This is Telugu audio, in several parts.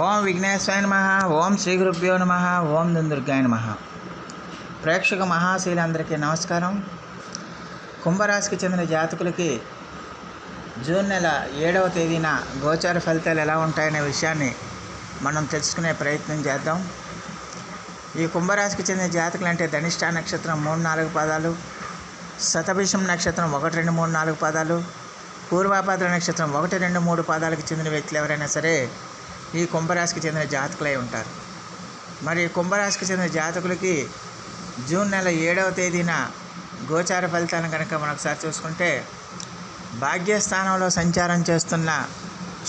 ఓం విఘ్నేశ్వరాయ నమ ఓం శ్రీ గురుభ్యో నమ ఓం దుందుర్గాయ నమ. ప్రేక్షక మహాశీలందరికీ నమస్కారం. కుంభరాశికి చెందిన జాతకులకి జూన్ నెల ఏడవ తేదీన గోచార ఫలితాలు ఎలా ఉంటాయనే విషయాన్ని మనం తెలుసుకునే ప్రయత్నం చేద్దాం. ఈ కుంభరాశికి చెందిన జాతకులు అంటే ధనిష్ట నక్షత్రం మూడు నాలుగు పాదాలు శతభిషం నక్షత్రం ఒకటి రెండు మూడు నాలుగు పాదాలు పూర్వాపాద్ర నక్షత్రం ఒకటి రెండు మూడు పాదాలకు చెందిన వ్యక్తులు ఎవరైనా సరే ఈ కుంభరాశికి చెందిన జాతకులై ఉంటారు. మరి కుంభరాశికి చెందిన జాతకులకి జూన్ నెల ఏడవ తేదీన గోచార ఫలితాలను కనుక మనకు ఒకసారి చూసుకుంటే భాగ్యస్థానంలో సంచారం చేస్తున్న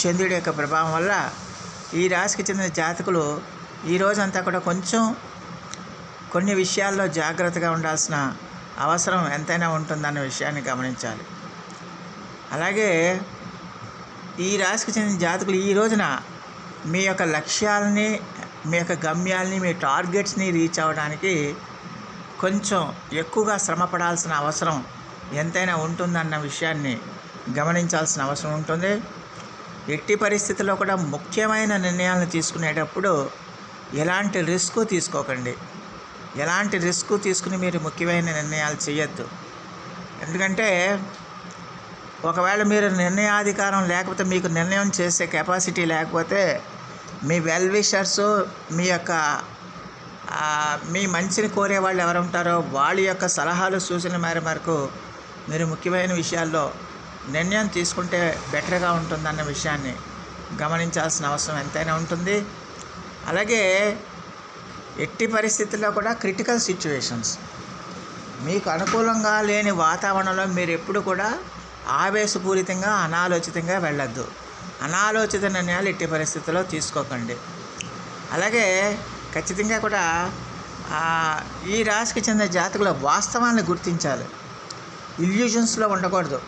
చంద్రుడి యొక్క ప్రభావం వల్ల ఈ రాశికి చెందిన జాతకులు ఈ రోజంతా కూడా కొంచెం కొన్ని విషయాల్లో జాగ్రత్తగా ఉండాల్సిన అవసరం ఎంతైనా ఉంటుందన్న విషయాన్ని గమనించాలి. అలాగే ఈ రాశికి చెందిన జాతకులు ఈ రోజున మీ యొక్క లక్ష్యాలని మీ యొక్క గమ్యాలని మీ టార్గెట్స్ని రీచ్ అవ్వడానికి కొంచెం ఎక్కువగా శ్రమ పడాల్సిన అవసరం ఎంతైనా ఉంటుందన్న విషయాన్ని గమనించాల్సిన అవసరం ఉంటుంది. ఎట్టి పరిస్థితుల్లో కూడా ముఖ్యమైన నిర్ణయాలను తీసుకునేటప్పుడు ఎలాంటి రిస్క్ తీసుకోకండి. ఎలాంటి రిస్క్ తీసుకుని మీరు ముఖ్యమైన నిర్ణయాలు చేయొద్దు. ఎందుకంటే ఒకవేళ మీరు నిర్ణయాధికారం లేకపోతే మీకు నిర్ణయం చేసే కెపాసిటీ లేకపోతే మీ వెల్ విషర్స్ మీ యొక్క మీ మంచిని కోరే వాళ్ళు ఎవరు ఉంటారో వాళ్ళ యొక్క సలహాలు సూచనల మేర మేరకు మీరు ముఖ్యమైన విషయాల్లో నిర్ణయం తీసుకుంటే బెటర్గా ఉంటుందన్న విషయాన్ని గమనించాల్సిన అవసరం ఎంతైనా ఉంటుంది. అలాగే ఎట్టి పరిస్థితుల్లో కూడా క్రిటికల్ సిచ్యువేషన్స్ మీకు అనుకూలంగా లేని వాతావరణంలో మీరు ఎప్పుడు కూడా ఆవేశపూరితంగా అనాలోచితంగా వెళ్ళొద్దు. అనాలోచిత నిర్ణయాలు ఎట్టి పరిస్థితుల్లో తీసుకోకండి. అలాగే ఖచ్చితంగా కూడా ఈ రాశికి చెందిన జాతకుల వాస్తవాన్ని గుర్తించాలి. ఇల్యూషన్స్లో ఉండకూడదు.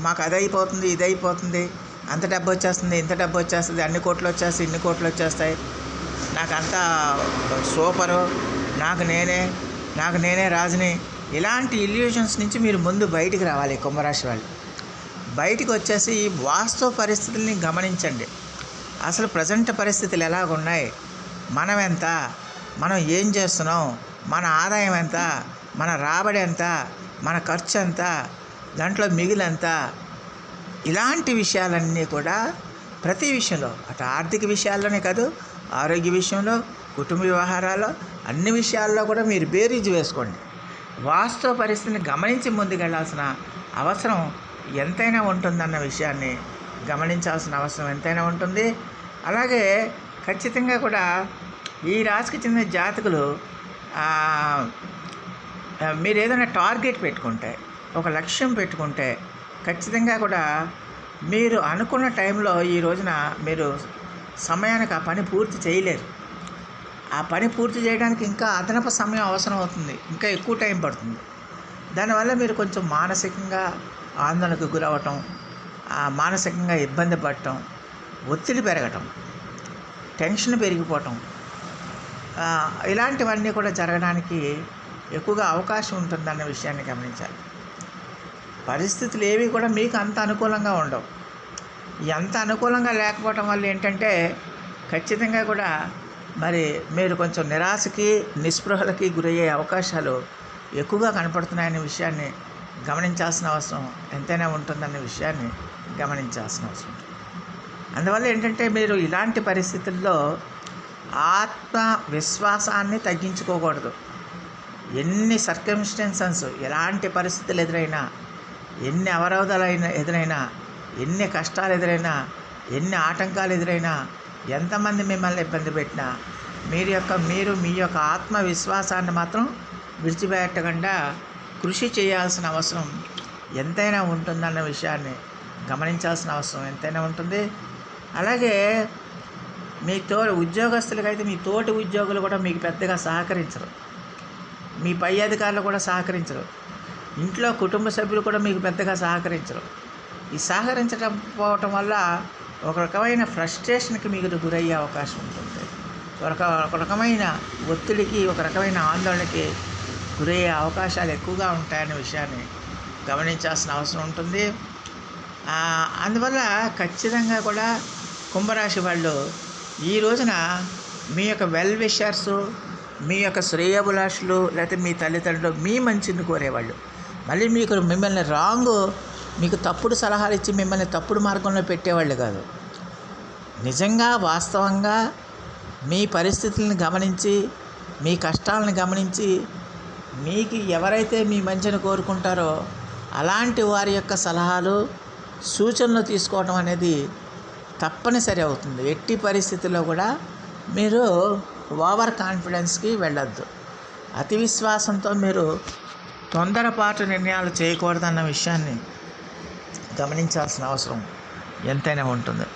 మాకు అది అయిపోతుంది ఇది అయిపోతుంది అంత డబ్బు వచ్చేస్తుంది ఇంత డబ్బు వచ్చేస్తుంది అన్ని కోట్లు వచ్చేస్తాయి ఇన్ని కోట్లు వచ్చేస్తాయి. నాకు అంతా సూపరు నాకు నేనే నాకు నేనే రాజుని. ఇలాంటి ఇల్యూషన్స్ నుంచి మీరు ముందు బయటికి రావాలి కుంభరాశి వాళ్ళు. బయటికి వచ్చేసి ఈ వాస్తవ పరిస్థితుల్ని గమనించండి. అసలు ప్రజెంట్ పరిస్థితులు ఎలాగున్నాయి? మనం ఎంత? మనం ఏం చేస్తున్నాం? మన ఆదాయం ఎంత? మన రాబడి ఎంత? మన ఖర్చు ఎంత? దాంట్లో మిగిలెంత ఇలాంటి విషయాలన్నీ కూడా ప్రతి విషయంలో అటు ఆర్థిక విషయాల్లోనే కాదు ఆరోగ్య విషయంలో కుటుంబ వ్యవహారాల్లో అన్ని విషయాల్లో కూడా మీరు బేరీజు వేసుకోండి. వాస్తవ పరిస్థితిని గమనించి ముందుకెళ్ళాల్సిన అవసరం ఎంతైనా ఉంటుందన్న విషయాన్ని గమనించాల్సిన అవసరం ఎంతైనా ఉంటుంది. అలాగే ఖచ్చితంగా కూడా ఈ రాశికి చెందిన జాతకులు మీరు ఏదైనా టార్గెట్ పెట్టుకుంటే ఒక లక్ష్యం పెట్టుకుంటే ఖచ్చితంగా కూడా మీరు అనుకున్న టైంలో ఈ రోజున మీరు సమయానికి ఆ పని పూర్తి చేయలేరు. ఆ పని పూర్తి చేయడానికి ఇంకా అదనపు సమయం అవసరం అవుతుంది. ఇంకా ఎక్కువ టైం పడుతుంది. దానివల్ల మీరు కొంచెం మానసికంగా ఆందోళనకు గురవటం మానసికంగా ఇబ్బంది పడటం ఒత్తిడి పెరగటం టెన్షన్ పెరిగిపోవటం ఇలాంటివన్నీ కూడా జరగడానికి ఎక్కువగా అవకాశం ఉంటుందన్న విషయాన్ని గమనించాలి. పరిస్థితులు ఏవి కూడా మీకు అంత అనుకూలంగా ఉండవు. ఎంత అనుకూలంగా లేకపోవటం వల్ల ఏంటంటే ఖచ్చితంగా కూడా మరి మీరు కొంచెం నిరాశకి నిస్పృహలకి గురయ్యే అవకాశాలు ఎక్కువగా కనపడుతున్నాయనే విషయాన్ని గమనించాల్సిన అవసరం ఎంతైనా ఉంటుందన్న విషయాన్ని గమనించాల్సిన అవసరం. అందువల్ల ఏంటంటే మీరు ఇలాంటి పరిస్థితుల్లో ఆత్మ విశ్వాసాన్ని తగ్గించుకోకూడదు. ఎన్ని సర్కమ్స్టెన్సెస్ ఎలాంటి పరిస్థితులు ఎదురైనా ఎన్ని అవరోధాలైన ఎదురైనా ఎన్ని కష్టాలు ఎదురైనా ఎన్ని ఆటంకాలు ఎదురైనా ఎంతమంది మిమ్మల్ని ఇబ్బంది పెట్టినా మీరు యొక్క మీరు మీ యొక్క ఆత్మవిశ్వాసాన్ని మాత్రం విడిచిపెట్టకుండా కృషి చేయాల్సిన అవసరం ఎంతైనా ఉంటుందన్న విషయాన్ని గమనించాల్సిన అవసరం ఎంతైనా ఉంటుంది. అలాగే మీ తో ఉద్యోగస్తులకైతే మీ తోటి ఉద్యోగులు కూడా మీకు పెద్దగా సహకరించరు. మీ పై అధికారులు కూడా సహకరించరు. ఇంట్లో కుటుంబ సభ్యులు కూడా మీకు పెద్దగా సహకరించరు. ఈ సహకరించడం పోవటం వల్ల ఒక రకమైన ఫ్రస్ట్రేషన్కి మీకు గురయ్యే అవకాశం ఉంటుంది. ఒక ఒక రకమైన ఒత్తిడికి ఒక రకమైన ఆందోళనకి గురయ్యే అవకాశాలు ఎక్కువగా ఉంటాయనే విషయాన్ని గమనించాల్సిన అవసరం ఉంటుంది. అందువల్ల ఖచ్చితంగా కూడా కుంభరాశి వాళ్ళు ఈ రోజున మీ యొక్క వెల్ విషర్స్ మీ యొక్క శ్రేయభిలాషులు లేకపోతే మీ తల్లిదండ్రులు మీ మంచిని కోరేవాళ్ళు. మళ్ళీ మీకు మిమ్మల్ని రాంగ్ మీకు తప్పుడు సలహాలు ఇచ్చి మిమ్మల్ని తప్పుడు మార్గంలో పెట్టేవాళ్ళు కాదు. నిజంగా వాస్తవంగా మీ పరిస్థితులను గమనించి మీ కష్టాలను గమనించి మీకు ఎవరైతే మీ మంచిని కోరుకుంటారో అలాంటి వారి యొక్క సలహాలు సూచనలు తీసుకోవడం అనేది తప్పనిసరి అవుతుంది. ఎట్టి పరిస్థితుల్లో కూడా మీరు ఓవర్ కాన్ఫిడెన్స్కి వెళ్ళొద్దు. అతి విశ్వాసంతో మీరు తొందరపాటు నిర్ణయాలు చేయకూడదన్న విషయాన్ని గమనించాల్సిన అవసరం ఎంతైనా ఉంటుంది.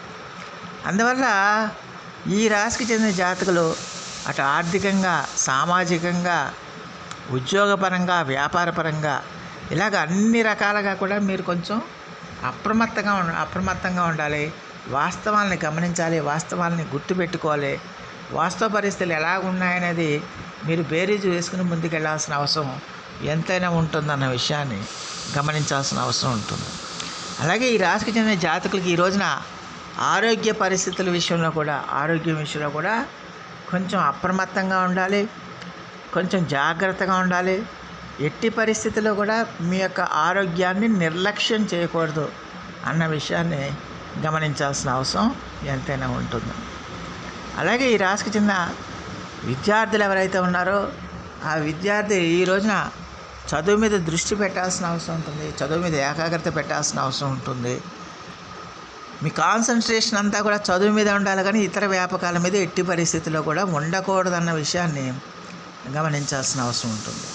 అందువల్ల ఈ రాశికి చెందిన జాతకులు అటు ఆర్థికంగా సామాజికంగా ఉద్యోగపరంగా వ్యాపారపరంగా ఇలాగ అన్ని రకాలుగా కూడా మీరు కొంచెం అప్రమత్తంగా ఉండ అప్రమత్తంగా ఉండాలి. వాస్తవాల్ని గమనించాలి వాస్తవాల్ని గుర్తుపెట్టుకోవాలి వాస్తవ పరిస్థితులు ఎలా ఉన్నాయనేది మీరు బేరీజు వేసుకుని ముందుకెళ్ళాల్సిన అవసరం ఎంతైనా ఉంటుందన్న విషయాన్ని గమనించాల్సిన అవసరం ఉంటుంది. అలాగే ఈ రాశికి చెందిన జాతకులకి ఈ రోజున ఆరోగ్య పరిస్థితుల విషయంలో కూడా ఆరోగ్యం విషయంలో కూడా కొంచెం అప్రమత్తంగా ఉండాలి. కొంచెం జాగ్రత్తగా ఉండాలి. ఎట్టి పరిస్థితుల్లో కూడా మీ యొక్క ఆరోగ్యాన్ని నిర్లక్ష్యం చేయకూడదు అన్న విషయాన్ని గమనించాల్సిన అవసరం ఎంతైనా ఉంటుంది. అలాగే ఈ రాశికి చెందిన విద్యార్థులు ఎవరైతే ఉన్నారో ఆ విద్యార్థి ఈ రోజున చదువు మీద దృష్టి పెట్టాల్సిన అవసరం ఉంటుంది. చదువు మీద ఏకాగ్రత పెట్టాల్సిన అవసరం ఉంటుంది. మీ కాన్సన్ట్రేషన్ అంతా కూడా చదువు మీద ఉండాలి కానీ ఇతర వ్యాపకాల మీద ఎట్టి పరిస్థితుల్లో కూడా ఉండకూడదన్న విషయాన్ని గమనించాల్సిన అవసరం ఉంటుంది.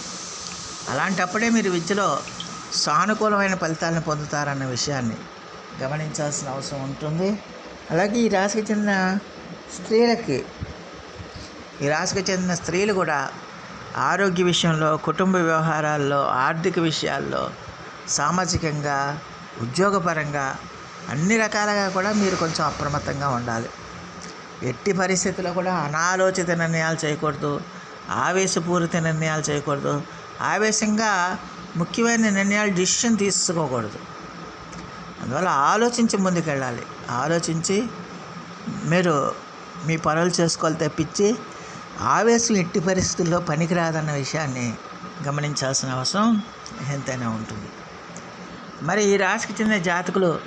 అలాంటప్పుడే మీరు విద్యలో సానుకూలమైన ఫలితాలను పొందుతారన్న విషయాన్ని గమనించాల్సిన అవసరం ఉంటుంది. అలాగే ఈ రాశికి చెందిన స్త్రీలకి ఈ రాశికి చెందిన స్త్రీలు కూడా ఆరోగ్య విషయంలో కుటుంబ వ్యవహారాల్లో ఆర్థిక విషయాల్లో సామాజికంగా ఉద్యోగపరంగా అన్ని రకాలుగా కూడా మీరు కొంచెం అప్రమత్తంగా ఉండాలి. ఎట్టి పరిస్థితుల్లో కూడా అనాలోచిత నిర్ణయాలు చేయకూడదు. ఆవేశపూరిత నిర్ణయాలు చేయకూడదు. ఆవేశంగా ముఖ్యమైన నిర్ణయాలు డిసిషన్ తీసుకోకూడదు. అందువల్ల ఆలోచించి ముందుకెళ్ళాలి. ఆలోచించి మీరు మీ పనులు చేసుకోవాలి తప్పించి ఆవేశం ఎట్టి పరిస్థితుల్లో పనికిరాదన్న విషయాన్ని గమనించాల్సిన అవసరం ఎంతైనా ఉంటుంది. మరి ఈ రాశికి చెందిన జాతకులు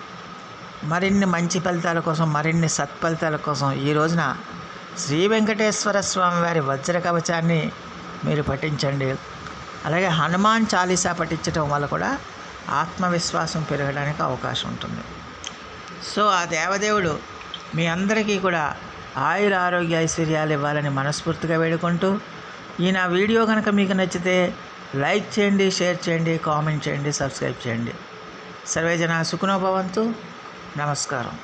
మరిన్ని మంచి ఫలితాల కోసం మరిన్ని సత్ఫలితాల కోసం ఈ రోజున శ్రీ వెంకటేశ్వర స్వామి వారి వజ్ర కవచాన్ని మీరు పఠించండి. అలాగే హనుమాన్ చాలీసా పఠించడం వల్ల కూడా ఆత్మవిశ్వాసం పెరగడానికి అవకాశం ఉంటుంది. సో ఆ దేవదేవుడు మీ అందరికీ కూడా ఆయుర ఆరోగ్య ఐశ్వర్యాలు ఇవ్వాలని మనస్ఫూర్తిగా వేడుకుంటూ ఈ నా వీడియో కనుక మీకు నచ్చితే లైక్ చేయండి షేర్ చేయండి కామెంట్ చేయండి సబ్స్క్రైబ్ చేయండి. సర్వేజన సుఖనోభవంతు నమస్కారం.